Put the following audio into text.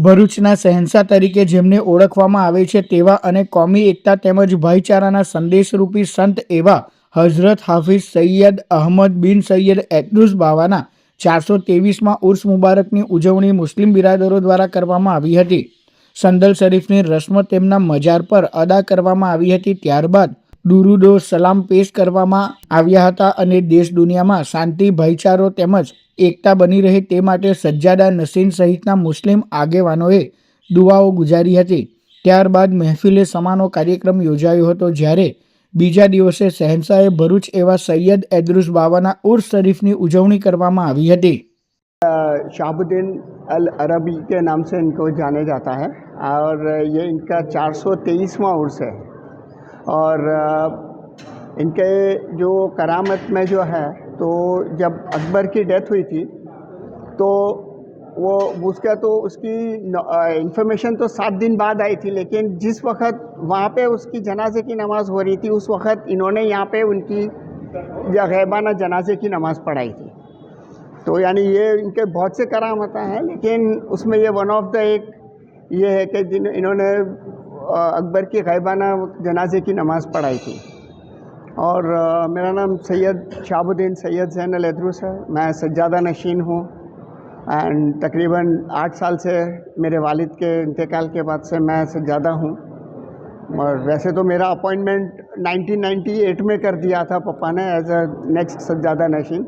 ભરૂચના શહેનશાહ તરીકે જેમને ઓળખવામાં આવે છે તેવા અને કોમી એકતા તેમજ ભાઈચારાના સંદેશરૂપી સંત એવા હઝરત હાફિઝ સૈયદ અહમદ બિન સૈયદ એદરુસ બાવાના ચારસો ત્રેવીસમાં ઉર્સ મુબારકની ઉજવણી મુસ્લિમ બિરાદરો દ્વારા કરવામાં આવી હતી. સંદલ શરીફની રસ્મ તેમના મજાર પર અદા કરવામાં આવી હતી ત્યારબાદ દુરુદો સલામ પેશ કરવામાં આવ્યા હતા અને દેશ દુનિયામાં શાંતિ ભાઈચારો તેમજ એકતા બની રહે તે માટે સજ્જાદા નસીન સહિતના મુસ્લિમ આગેવાનોએ દુઆઓ ગુજારી હતી ત્યારબાદ મહેફિલે સમાનો કાર્યક્રમ યોજાયો હતો જ્યારે બીજા દિવસે શહેનશાહે ભરૂચ એવા સૈયદ એદરુસ બાવાના ઉર્સ શરીફની ઉજવણી કરવામાં આવી હતી शाहबुद्दीन अल अरबी के नाम से इनको जाने जाता है और ये इनका चार सौ तेईसवां उर्स है और इनके जो करामत में जो है तो जब अकबर की डेथ हुई थी तो वो, उसका तो उसकी इंफॉर्मेशन तो सात दिन बाद आई थी, लेकिन जिस वक्त वहाँ पे उसकी जनाजे की नमाज़ हो रही थी, उस वक्त इन्होंने यहाँ पे उनकी गैबाना जनाजे की नमाज़ पढ़ाई थी। तो यानी ये इनके बहुत से करामता हैं, लेकिन उसमें ये वन ऑफ़ द एक ये है कि जिन, इन्होंने अकबर की गैबाना जनाजे की नमाज़ पढ़ाई थी। और मेरा नाम सैयद शाहबुद्दीन सैयद जैन अल इदरूस है। मैं सज्जादा नशीन हूँ एंड तकरीबन आठ साल से मेरे वालिद के इंतकाल के बाद से मैं सज्जादा हूँ। और वैसे तो मेरा अपॉइंटमेंट 1998 में कर दिया था पप्पा ने एज अ नेक्स्ट सज्जादा नशीन।